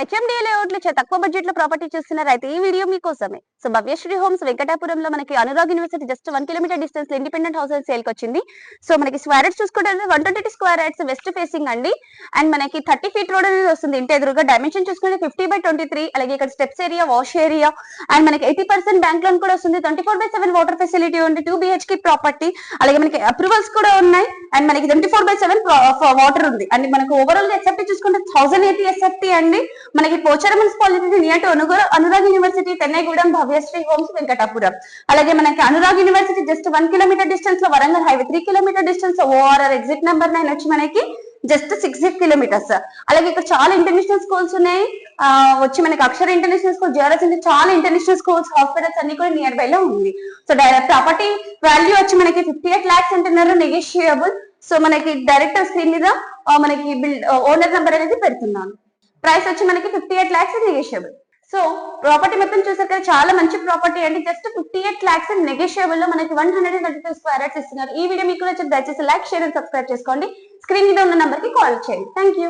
HMDA లేఅవుట్లు తక్కువ బడ్జెట్లో ప్రాపర్టీ చూస్తున్నారు. అయితే ఈ వీడియో మీకోసమే. సో భవ్యశ్రీ హోమ్స్ వెంకటాపురంలో మనకి Anurag university just one kilometre డిస్టెన్స్లో ఇండిపెండెంట్ హౌస్ సేల్ వచ్చింది. సో మనకి స్క్వేర్ యార్డ్స్ చూసుకుంటే one twenty square yards west facing అండి. అండ్ మనకి థర్టీ ఫీట్ రోడ్ అనేది వస్తుంది. ఇంటి ఎదురుగా డైమెన్షన్ చూసుకుంటే ఫిఫ్టీ బై ట్వంటీ త్రీ అలాగే ఇక్కడ steps area wash area and మనకి ఎయిటీ పర్సెంట్ బ్యాంక్ లోన్ కూడా వస్తుంది. Twenty four by seven water facility ఉంది టూ బిహెచ్కి ప్రాపర్టీ అలాగే మనకి అప్రూవల్స్ కూడా ఉన్నాయి. అండ్ మనకి twenty four by seven water ఉంది. అండ్ మనకు ఓవరాల్ ఎస్ఎఫ్టీ చూసుకుంటే థౌసండ్ ఎయిటీ ఎస్ఎఫ్టీ అండి. మనకి పోచారం మున్సిపాలిటీ నియర్ టు అనుగురు అనురాగ్ యూనివర్సిటీ తెన్నైగూడెం భవ్యశ్రీ హోమ్స్ వెంకటాపురం. అలాగే మనకి Anurag university just one kilometre డిస్టెన్స్లో వరంగల్ హైవే త్రీ కిలోమీటర్ డిస్టెన్స్లో ఓఆర్ఆర్ ఎగ్జిట్ నెంబర్ నైన్ వచ్చి మనకి జస్ట్ సిక్స్ కిలోమీటర్స్. అలాగే ఇక్కడ చాలా ఇంటర్నేషనల్ స్కూల్స్ ఉన్నాయి. వచ్చి మనకి అక్షర ఇంటర్నేషనల్ స్కూల్ జేఆర్ఎస్ చాలా ఇంటర్నేషనల్ స్కూల్స్ హాస్పిటల్స్ అన్ని కూడా నియర్ బై లో ఉంది. సో ప్రాపర్టీ వాల్యూ వచ్చి మనకి ఫిఫ్టీ ఎయిట్ లాక్స్ అంటున్నారు నెగోషియబుల్ సో మనకి డైరెక్ట్ స్క్రీన్ మీద మనకి బిల్డ్ ఓనర్ నెంబర్ అనేది పెడుతున్నాను. ప్రైస్ వచ్చి మనకి fifty eight lakhs negotiable so property మొత్తం చూసారు కదా చాలా మంచి ప్రాపర్టీ అండి. జస్ట్ ఫిఫ్టీ ఎయిట్ లాక్స్ నెగోషియబుల్లో మనకి one hundred and thirty two square ఇస్తున్నారు. ఈ వీడియో మీకు వచ్చి దయచేసి లైక్ షేర్ అండ్ సబ్స్క్రైబ్ చేసుకోండి. స్క్రీన్ మీద ఉన్న నంబర్కి కాల్ చేయండి. Thank you